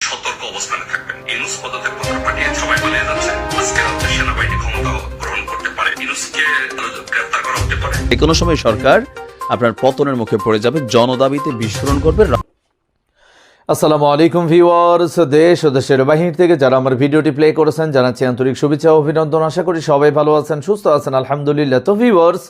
সতর্ক অবস্থানে থাকবেন। ইনুস পদত্যাগ পত্র পাঠিয়ে সবাই পালিয়ে যাচ্ছে। আজকে রাত্রে সেনাবাহিনী ক্ষমতা গ্রহণ করতে পারে। ইনুসকে গ্রেফতার করা হতে পারে। যে কোনো সময় সরকার আপনার পতনের মুখে পড়ে যাবে জনদাবিতে বিস্ফোরণ করবে। আসসালামু আলাইকুম ভিউয়ার্স দেশ ও দেশের বাহির থেকে যারা আমার ভিডিওটি প্লে করেছেন জানাচ্ছি আন্তরিক শুভেচ্ছা ও অভিনন্দন। আশা করি সবাই ভালো আছেন সুস্থ আছেন। আলহামদুলিল্লাহ। তো ভিউয়ার্স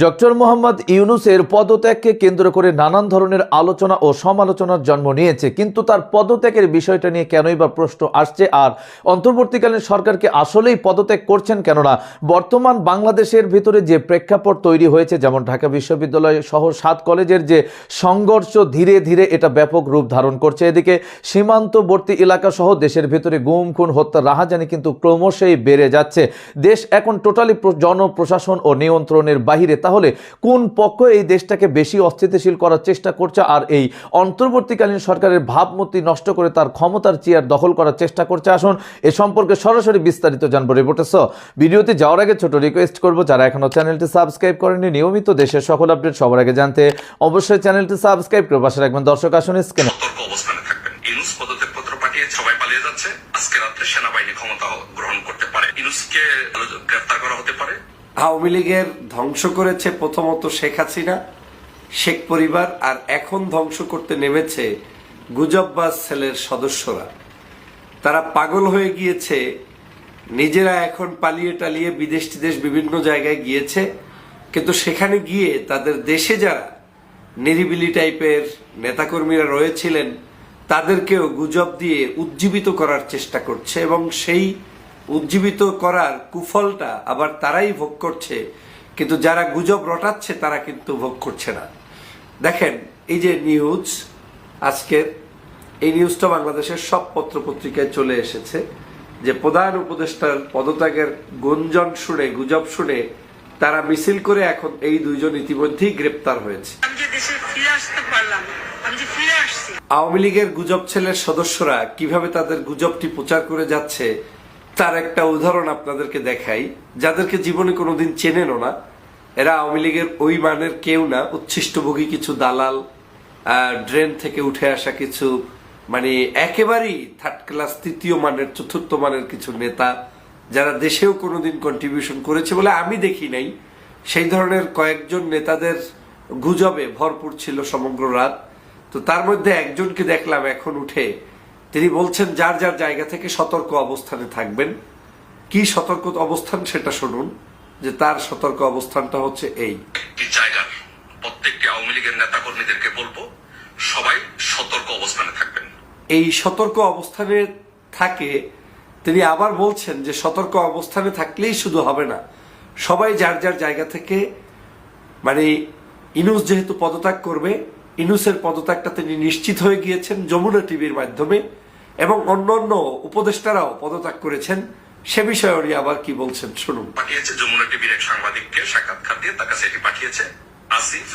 ডক্টর মোহাম্মদ ইউনুসের পদত্যাগকে কেন্দ্র করে নানান ধরনের আলোচনা ও সমালোচনার জন্ম নিয়েছে, কিন্তু তার পদত্যাগের বিষয়টা নিয়ে কেনই বা প্রশ্ন আসছে? আর অন্তর্বর্তীকালীন সরকারকে আসলেই পদত্যাগ করছেন কেননা, বর্তমান বাংলাদেশের ভিতরে যে প্রেক্ষাপট তৈরি হয়েছে, যেমন ঢাকা বিশ্ববিদ্যালয় সহ সাত কলেজের যে সংঘর্ষ ধীরে ধীরে এটা ব্যাপক রূপ ধারণ করছে। এদিকে সীমান্তবর্তী এলাকা সহ দেশের ভিতরে গুম, খুন হত্যা রাহাজানি কিন্তু ক্রমশই বেড়ে যাচ্ছে। দেশ এখন টোটালি জনপ্রশাসন ও নিয়ন্ত্রণের বাহিরে তাহলে কোন পক্ষ এই দেশটাকে বেশি অস্থিতিশীল করার চেষ্টা করছে আর এই অন্তর্বর্তীকালীন সরকারের ভাবমূর্তি নষ্ট করে তার ক্ষমতার চেয়ার দখল করার চেষ্টা করছে? আসুন এ সম্পর্কে সরাসরি বিস্তারিত জানব সো ভিডিওতে যাওয়ার আগে ছোট রিকোয়েস্ট করব, যারা এখনও চ্যানেলটি সাবস্ক্রাইব করেনি নিয়মিত দেশের সকল আপডেট সবার আগে জানতে অবশ্যই চ্যানেলটি সাবস্ক্রাইব করে পাশে রাখবেন। দর্শক, আসুন স্ক্রিনে আওয়ামী লীগের ধ্বংস করেছে প্রথমত শেখ হাসিনা, শেখ পরিবার, আর এখন ধ্বংস করতে নেমেছে গুজববাজ ছেলের সদস্যরা। তারা পাগল হয়ে গিয়েছে, নিজেরা এখন পালিয়ে টালিয়ে বিদেশ টিদেশ বিভিন্ন জায়গায় গিয়েছে, কিন্তু সেখানে গিয়ে তাদের দেশে যারা নিরিবিলি টাইপের নেতাকর্মীরা রয়েছিলেন, তাদেরকেও গুজব দিয়ে উজ্জীবিত করার চেষ্টা করছে এবং সেই উজ্জীবিত করার কুফলটা আবার তারাই ভোগ করছে কিন্তু যারা গুজব রটাচ্ছে তারা কিন্তু ভোগ করছে না। দেখেন এই যে নিউজ আজকের এই নিউজটা বাংলাদেশের সব পত্র পত্রিকায় চলে এসেছে যে প্রধান উপদেষ্টার পদত্যাগের গুঞ্জন শুনে গুজব শুনে তারা মিছিল করে এখন এই দুইজন ইতিমধ্যেই গ্রেপ্তার হয়েছে। আওয়ামী লীগের গুজব ছেলের সদস্যরা কীভাবে তাদের গুজবটি প্রচার করে যাচ্ছে তার একটা উদাহরণ আপনাদেরকে দেখাই। যাদেরকে জীবনে কোনোদিন চেনেনও না, এরা আওয়ামী লীগের ওই মানের কেউ না, উচ্ছিষ্টভোগী কিছু দালাল ড্রেন থেকে উঠে আসা কিছু মানে একেবারেই থার্ড ক্লাস তৃতীয় মানের, চতুর্থ মানের কিছু নেতা, যারা দেশেও কোনোদিন কন্ট্রিবিউশন করেছে বলে আমি দেখি নাই। সেই ধরনের কয়েকজন নেতাদের গুজবে ভরপুর ছিল সমগ্র রাত। তো তার মধ্যে একজনকে দেখলাম এখন উঠে তিনি বলছেন যার যার জায়গা থেকে সতর্ক অবস্থানে থাকবেন। কি সতর্ক অবস্থান সেটা শুনুন যে তার সতর্ক অবস্থানটা হচ্ছে এই। জায়গার প্রত্যেকটি আওয়ামী লীগের নেতা কর্মীদেরকে বলব সবাই সতর্ক অবস্থানে থাকবেন। এই সতর্ক অবস্থানে থাকে তিনি আবার বলছেন যে সতর্ক অবস্থানে থাকলেই শুধু হবে না সবাই যার যার জায়গা থেকে মানে ইনুস যেহেতু পদত্যাগ করবে ইনুসের পদত্যাগটা তিনি নিশ্চিত হয়ে গিয়েছেন যমুনা টিভির মাধ্যমে। এবং অন্যান্য উপদেষ্টারাও পদত্যাগ করেছেন। সে বিষয়ে উনি আবার কি বলছেন শুনুন। পাঠিয়েছে যমুনা টিভির এক সাংবাদিককে সাক্ষাৎকার দিয়ে তার কাছে এটি পাঠিয়েছে। আসিফ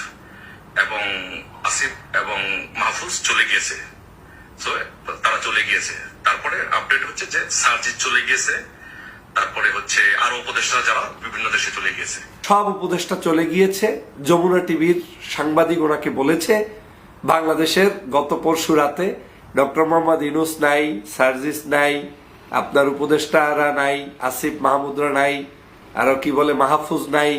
এবং আসিফ এবং মাহফুজ চলে গিয়েছে। তারা চলে গিয়েছে। তারপরে আপডেট হচ্ছে যে সার্জিৎ চলে গিয়েছে। তারপরে হচ্ছে আরও উপদেষ্টা যারা বিভিন্ন দেশে চলে গিয়েছে। সব উপদেষ্টা চলে গিয়েছে। যমুনা টিভির সাংবাদিক ওনাকে বলেছে বাংলাদেশের গত পরশু রাতে ডক্টর মোহাম্মদ ইনুস নাই, সার্জিস নাই, আপনার উপদেষ্টারা নাই, আসিফ মাহমুদরা নাই, আরও কি বলে, মাহফুজ নাই,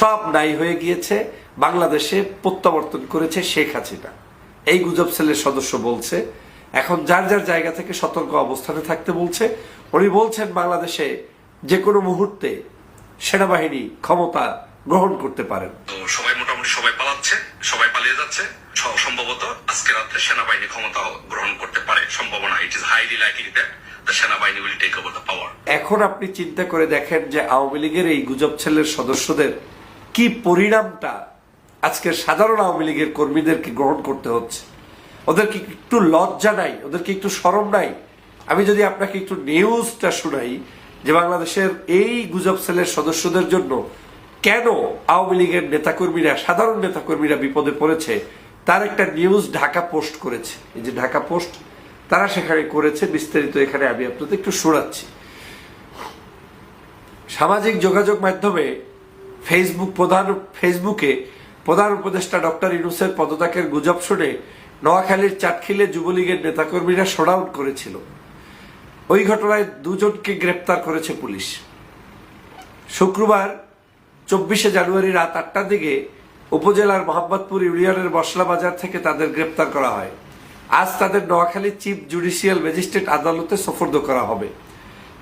সব নাই হয়ে গিয়েছে, বাংলাদেশে প্রত্যাবর্তন করেছে শেখ হাসিনা। এই গুজব সেলের সদস্য বলছে, এখন যার যার জায়গা থেকে সতর্ক অবস্থানে থাকতে বলছে, উনি বলছেন বাংলাদেশে যে কোনো মুহূর্তে সেনাবাহিনী ক্ষমতা গ্রহণ করতে পারেন। তো সবাই মোটামুটি সবাই পালাচ্ছে, সবাই পালিয়ে যাচ্ছে। সম্ভবত আজকে রাত্রে সেনাবাহিনী ক্ষমতা গ্রহণ করতে পারে, সম্ভাবনা it is highly likely that সেনাবাহিনী will take over the power এখন আপনি চিন্তা করে দেখেন যে আওয়ামী লীগের এই গুজব ছেলের সদস্যদের কি পরিণামটা আজকের সাধারণ আওয়ামী লীগের কর্মীদেরকে গ্রহণ করতে হচ্ছে? ওদেরকে একটু লজ্জা নাই? ওদেরকে একটু সরম নাই? আমি যদি আপনাকে একটু নিউজটা শুনাই যে বাংলাদেশের এই গুজব সেলের সদস্যদের জন্য কেন আওয়ামী লীগের নেতাকর্মীরা, সাধারণ নেতাকর্মীরা বিপদে পড়েছে তার একটা নিউজ ঢাকা পোস্ট করেছে। এই যে ঢাকা পোস্ট তারা সেখানে করেছে, বিস্তারিত এখানে আমি আপনাদের একটু শোনাচ্ছি। সামাজিক যোগাযোগ মাধ্যমে ফেসবুক প্রধান ফেসবুকে প্রধান উপদেষ্টা ডক্টর ইনুসের পদত্যাগের গুজব শুনে নোয়াখালীর চাটখিলে যুবলীগের নেতাকর্মীরা শোডাউট করেছিল। ওই ঘটনায় দুজনকে গ্রেপ্তার করেছে পুলিশ। শুক্রবার, চব্বিশে জানুয়ারি রাত আটটার দিকে উপজেলার মোহাম্মদপুর ইউনিয়নের মশলা বাজার থেকে তাদের গ্রেপ্তার করা হয়। আজ তাদের নোয়াখালী চিফ জুডিশিয়াল ম্যাজিস্ট্রেট আদালতে সোফর্দ করা হবে।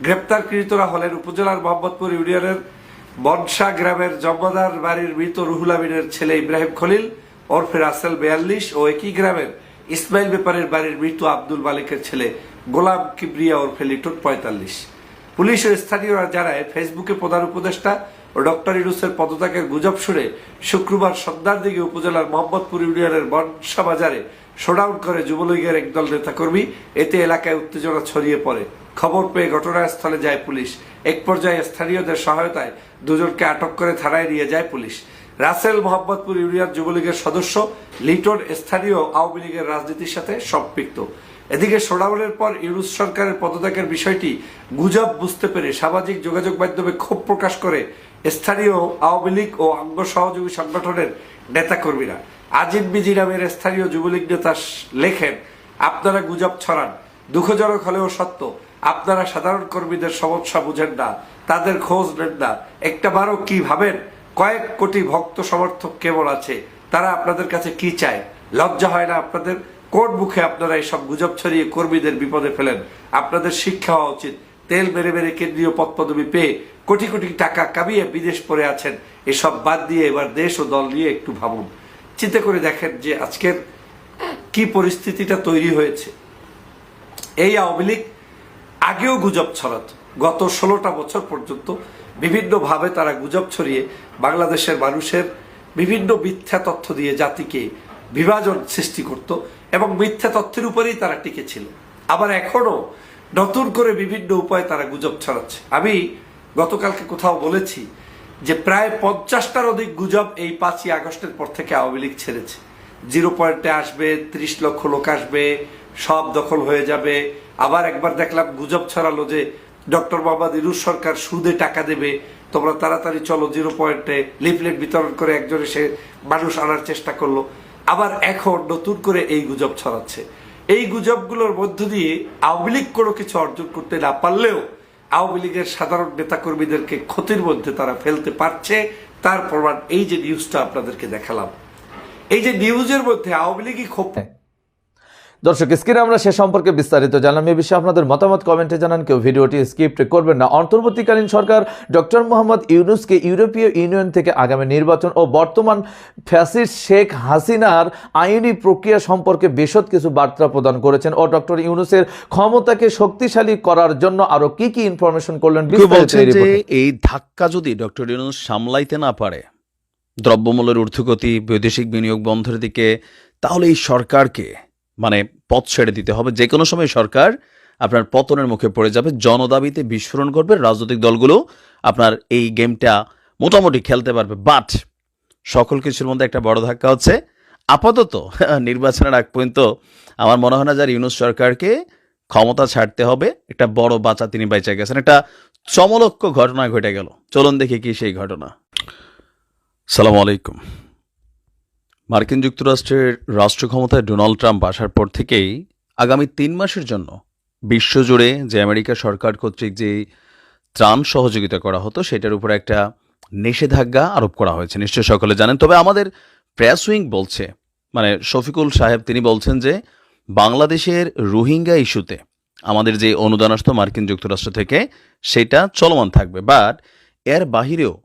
গ্রেপ্তারকৃতরা হলেন উপজেলার মোহাম্মদপুর ইউনিয়নের বনসা গ্রামের জম্মদার বাড়ির মৃত রুহুল আমিনের ছেলে ইব্রাহিম খলিল, ওরফে রাসেল বেয়াল্লিশ ও একই গ্রামের ইসমাইল ব্যাপারের বাড়ির মৃত আব্দুল মালিকের ছেলে গোলাম কিবরিয়া ওরফে লিটন পঁয়তাল্লিশ। পুলিশ ও স্থানীয়রা জানায়, ফেসবুকে প্রধান উপদেষ্টা ও ডক্টর ইউনুসের পদত্যাগের গুজব শুনে শুক্রবার সন্ধ্যার দিকে উপজেলার মোহাম্মদপুর ইউনিয়নের বনসা বাজারে শোডাউন করে যুবলীগের একদল নেতাকর্মী। এতে এলাকায় উত্তেজনা ছড়িয়ে পড়ে। খবর পেয়ে ঘটনাস্থলে যায় পুলিশ। এক পর্যায়ে স্থানীয়দের সহায়তায় দুজনকে আটক করে থানায় নিয়ে যায় পুলিশ। রাসেল মোহাম্মদপুর ইউনিয়ন যুবলীগের সদস্য, লিটন স্থানীয় আওয়ামী লীগের রাজনীতির সাথে সম্পৃক্ত। এদিকে শোডাউনের পর ইউরুস সরকারের পদত্যাগের বিষয়টি গুজব বুঝতে পেরে সামাজিক যোগাযোগ মাধ্যমে ক্ষোভ প্রকাশ করে স্থানীয় আওয়ামী লীগ ও অঙ্গ সহযোগী সংগঠনের নেতাকর্মীরা আজিম বিজি নামের স্থানীয় যুবলীগ নেতা লেখেন, আপনারা গুজব ছড়ান, দুঃখজনক হলেও সত্য, আপনারা সাধারণ কর্মীদের সমস্যা বুঝেন না, তাদের খোঁজ নেন না। একটা বারও কি ভাবেন? কয়েক কোটি ভক্ত সমর্থক কেবল আছে, তারা আপনাদের কাছে কি চায়? লজ্জা হয় না আপনাদের? কোন মুখে আপনারা এসব গুজব ছড়িয়ে কর্মীদের বিপদে ফেলেন? আপনাদের শিক্ষা হওয়া উচিত তেল মেরে মেরে কেন্দ্রীয় পদ পদবি পেয়ে কোটি কোটি টাকা কামিয়ে বিদেশ পড়ে আছেন। এসব বাদ দিয়ে এবার দেশ ও দল নিয়ে একটু ভাবুন। চিন্তা করে দেখেন যে আজকের কি পরিস্থিতিটা তৈরি হয়েছে। এই আওয়ামী লীগ আগেও গুজব ছড়াত। গত ষোলোটা বছর পর্যন্ত বিভিন্নভাবে তারা গুজব ছড়িয়ে বাংলাদেশের মানুষের বিভিন্ন মিথ্যা তথ্য দিয়ে জাতিকে বিভাজন সৃষ্টি করত এবং মিথ্যা তথ্যের উপরেই তারা টিকেছিল আবার এখনও নতুন করে বিভিন্ন উপায়ে তারা গুজব ছড়াচ্ছে। আমি গতকালকে কোথাও বলেছি যে প্রায় পঞ্চাশটার অধিক গুজব এই পাঁচই আগস্টের পর থেকে আওয়ামী লীগ ছেড়েছে। জিরো পয়েন্টে আসবে, ত্রিশ লক্ষ লোক আসবে, সব দখল হয়ে যাবে। আবার একবার দেখলাম গুজব ছড়ালো যে ডক্টর মোহাম্মদ ইরুজ সরকার সুদে টাকা দেবে। তোমরা তাড়াতাড়ি চলো জিরো পয়েন্টে লিফলেট বিতরণ করে একজন এসে মানুষ আনার চেষ্টা করল। আবার এখন নতুন করে এই গুজব ছড়াচ্ছে। এই গুজবগুলোর মধ্য দিয়ে আওয়ামী লীগ কোনো কিছু অর্জন করতে না পারলেও আওয়ামী লীগের সাধারণ নেতাকর্মীদেরকে ক্ষতির মধ্যে তারা ফেলতে পারছে। তার প্রমাণ এই যে নিউজটা আপনাদেরকে দেখালাম। এই যে নিউজের মধ্যে আওয়ামী লীগই ক্ষোভ দর্শক স্ক্রিনে আমরা সে সম্পর্কে বিস্তারিত জানলাম এ বিষয়ে আপনাদের মতামত কমেন্টে জানান। কেউ ভিডিওটি স্কিপ্ট করবেন না। অন্তর্বর্তীকালীন সরকার ডক্টর মোহাম্মদ ইউনুসকে ইউরোপীয় ইউনিয়ন থেকে আগামী নির্বাচন ও বর্তমান ফ্যাসিস শেখ হাসিনার আইনি প্রক্রিয়া সম্পর্কে বিশদ কিছু বার্তা প্রদান করেছেন ও ডক্টর ইউনুসের ক্ষমতাকে শক্তিশালী করার জন্য আরও কি কি ইনফরমেশন করলেন এই ধাক্কা যদি ডক্টর ইউনুস সামলাইতে না পারে দ্রব্যমূল্যের ঊর্ধ্বগতি বৈদেশিক বিনিয়োগ বন্ধের দিকে তাহলে এই সরকারকে মানে পথ ছেড়ে দিতে হবে। যে কোনো সময় সরকার আপনার পতনের মুখে পড়ে যাবে। জনদাবিতে বিস্ফোরণ করবে রাজনৈতিক দলগুলো আপনার এই গেমটা মোটামুটি খেলতে পারবে। বাট সকল কিছুর মধ্যে একটা বড় ধাক্কা হচ্ছে আপাতত নির্বাচনের আগ পর্যন্ত আমার মনে হয় না যার ইউনুস সরকারকে ক্ষমতা ছাড়তে হবে। একটা বড় বাঁচা তিনি বেঁচে গেছেন। একটা চমলক্ষ ঘটনা ঘটে গেল। চলুন দেখি কি সেই ঘটনা। সালাম আলাইকুম। মার্কিন যুক্তরাষ্ট্রের রাষ্ট্র ক্ষমতায় ডোনাল্ড ট্রাম্প আসার পর থেকেই আগামী তিন মাসের জন্য বিশ্বজুড়ে যে আমেরিকা সরকার কর্তৃক যে ত্রাণ সহযোগিতা করা হতো, সেটার উপর একটা নিষেধাজ্ঞা আরোপ করা হয়েছে। নিশ্চয় সকলে জানেন। তবে আমাদের প্রেস উইং বলছে মানে শফিকুল সাহেব তিনি বলছেন যে, বাংলাদেশের রোহিঙ্গা ইস্যুতে আমাদের যে অনুদান আসতো মার্কিন যুক্তরাষ্ট্র থেকে, সেটা চলমান থাকবে। বাট এর বাহিরেও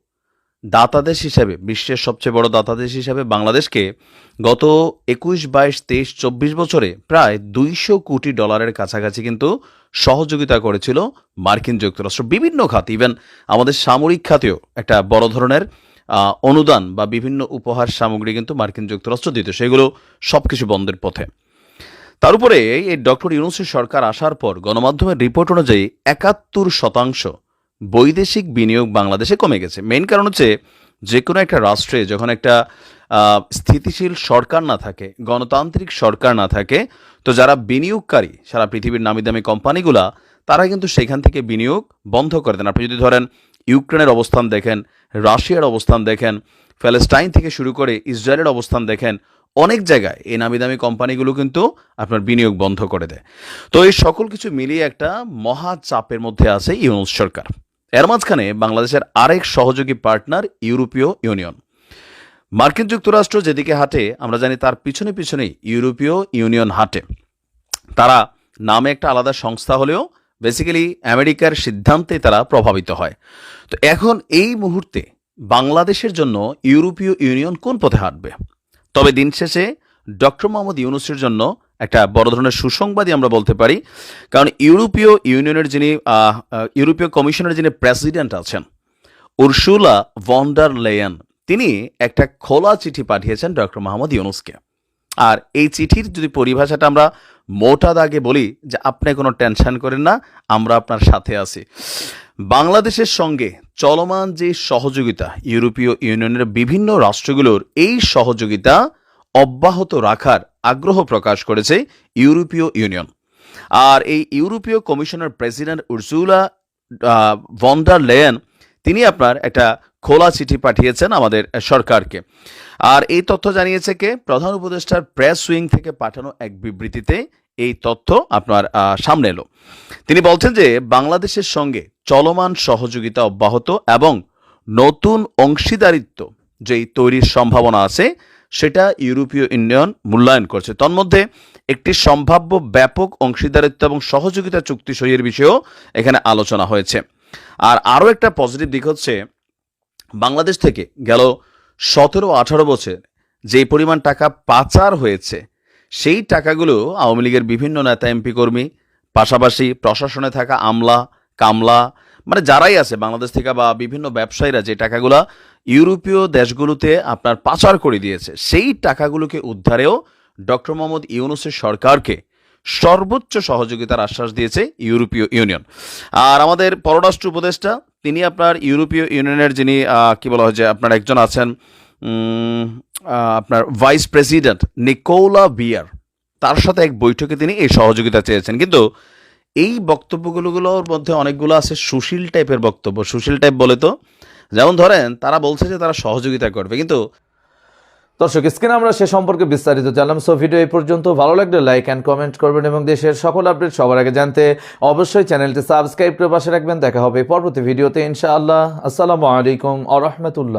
দাতাদেশ হিসাবে, বিশ্বের সবচেয়ে বড় দাতাদেশ হিসাবে বাংলাদেশকে গত একুশ, বাইশ, তেইশ, চব্বিশ বছরে প্রায় দুইশো কোটি ডলারের কাছাকাছি কিন্তু সহযোগিতা করেছিল মার্কিন যুক্তরাষ্ট্র। বিভিন্ন খাত ইভেন আমাদের সামরিক খাতেও একটা বড় ধরনের অনুদান বা বিভিন্ন উপহার সামগ্রী কিন্তু মার্কিন যুক্তরাষ্ট্র দিত। সেগুলো সব কিছু বন্ধের পথে। তার উপরে এই ডক্টর ইউনুসের সরকার আসার পর গণমাধ্যমের রিপোর্ট অনুযায়ী একাত্তর শতাংশ বৈদেশিক বিনিয়োগ বাংলাদেশে কমে গেছে। মেন কারণ হচ্ছে যে কোনো একটা রাষ্ট্রে যখন একটা স্থিতিশীল সরকার না থাকে, গণতান্ত্রিক সরকার না থাকে, তো যারা বিনিয়োগকারী, সারা পৃথিবীর নামি দামি কোম্পানিগুলা, তারা কিন্তু সেখান থেকে বিনিয়োগ বন্ধ করে দেন। আপনি যদি ধরেন ইউক্রেনের অবস্থান দেখেন, রাশিয়ার অবস্থান দেখেন প্যালেস্টাইন থেকে শুরু করে ইসরায়েলের অবস্থান দেখেন, অনেক জায়গায় এই নামি দামি কোম্পানিগুলো কিন্তু আপনার বিনিয়োগ বন্ধ করে দেয়। তো এই সকল কিছু মিলিয়ে একটা মহা চাপের মধ্যে আছে ইউনুস সরকার। এর মাঝখানে বাংলাদেশের আরেক সহযোগী পার্টনার ইউরোপীয় ইউনিয়ন। মার্কিন যুক্তরাষ্ট্র যেদিকে হাঁটে, আমরা জানি তার পিছনে পিছনেই ইউরোপীয় ইউনিয়ন হাঁটে। তারা নামে একটা আলাদা সংস্থা হলেও বেসিক্যালি আমেরিকার সিদ্ধান্তে তারা প্রভাবিত হয়। তো এখন এই মুহূর্তে বাংলাদেশের জন্য ইউরোপীয় ইউনিয়ন কোন পথে হাঁটবে? তবে দিন শেষে ডক্টর মোহাম্মদ ইউনুসের জন্য একটা বড় ধরনের সুসংবাদই আমরা বলতে পারি। কারণ ইউরোপীয় ইউনিয়নের যিনি ইউরোপীয় কমিশনের যিনি প্রেসিডেন্ট আছেন, উরসুলা ভন্ডার লেয়ান, তিনি একটা খোলা চিঠি পাঠিয়েছেন ডক্টর মোহাম্মদ ইউনুসকে। আর এই চিঠির যদি পরিভাষাটা আমরা মোটা দাগে বলি যে আপনি কোনো টেনশন করেন না, আমরা আপনার সাথে আছি। বাংলাদেশের সঙ্গে চলমান যে সহযোগিতা ইউরোপীয় ইউনিয়নের বিভিন্ন রাষ্ট্রগুলোর, এই সহযোগিতা অব্যাহত রাখার আগ্রহ প্রকাশ করেছে ইউরোপীয় ইউনিয়ন। আর এই ইউরোপীয় কমিশনের প্রেসিডেন্ট উর্সুলা আহ, ভন্ডার লেয়েন তিনি আপনার একটা খোলা চিঠি পাঠিয়েছেন আমাদের সরকারকে। আর এই তথ্য জানিয়েছে কে? প্রধান উপদেষ্টার প্রেস উইং থেকে পাঠানো এক বিবৃতিতে এই তথ্য আপনার সামনে এলো। তিনি বলছেন যে বাংলাদেশের সঙ্গে চলমান সহযোগিতা অব্যাহত এবং নতুন অংশীদারিত্ব যেই তৈরির সম্ভাবনা আছে সেটা ইউরোপীয় ইউনিয়ন মূল্যায়ন করছে। তন্মধ্যে, একটি সম্ভাব্য ব্যাপক অংশীদারিত্ব এবং সহযোগিতা চুক্তি সইয়ের বিষয়েও এখানে আলোচনা হয়েছে। আর আরও একটা পজিটিভ দিক হচ্ছে, বাংলাদেশ থেকে গেল সতেরো আঠারো বছর যে পরিমাণ টাকা পাচার হয়েছে, সেই টাকাগুলো আওয়ামী লীগের বিভিন্ন নেতা, এমপি কর্মী, পাশাপাশি প্রশাসনে থাকা আমলা, কামলা মানে যারাই আছে, বাংলাদেশ থেকে বা বিভিন্ন ব্যবসায়ীরা যে টাকাগুলা ইউরোপীয় দেশগুলোতে আপনার পাচার করে দিয়েছে, সেই টাকাগুলোকে উদ্ধারেও ডক্টর মোহাম্মদ ইউনুসের সরকারকে সর্বোচ্চ সহযোগিতার আশ্বাস দিয়েছে ইউরোপীয় ইউনিয়ন। আর আমাদের পররাষ্ট্র উপদেষ্টা, তিনি আপনার ইউরোপীয় ইউনিয়নের যিনি কি বলা হয় যে আপনার একজন আছেন আপনার ভাইস প্রেসিডেন্ট নিকোলা বিয়ার, তার সাথে এক বৈঠকে তিনি এই সহযোগিতা চেয়েছেন। কিন্তু এই বক্তব্যগুলোগুলোর মধ্যে অনেকগুলো আছে সুশীল টাইপের বক্তব্য। সুশীল টাইপ বলে তো, যেমন ধরেন, তারা বলছে যে তারা সহযোগিতা করবে, কিন্তু দর্শক, স্ক্রিনে আমরা সে সম্পর্কে বিস্তারিত জানলাম সো ভিডিও এই পর্যন্ত। ভালো লাগলে লাইক অ্যান্ড কমেন্ট করবেন এবং দেশের সকল আপডেট সবার আগে জানতে অবশ্যই চ্যানেলটি সাবস্ক্রাইব করে পাশে রাখবেন। দেখা হবে পরবর্তী ভিডিওতে ইনশাআল্লাহ। আসসালামু আলাইকুম আ রহমতুল্লাহ।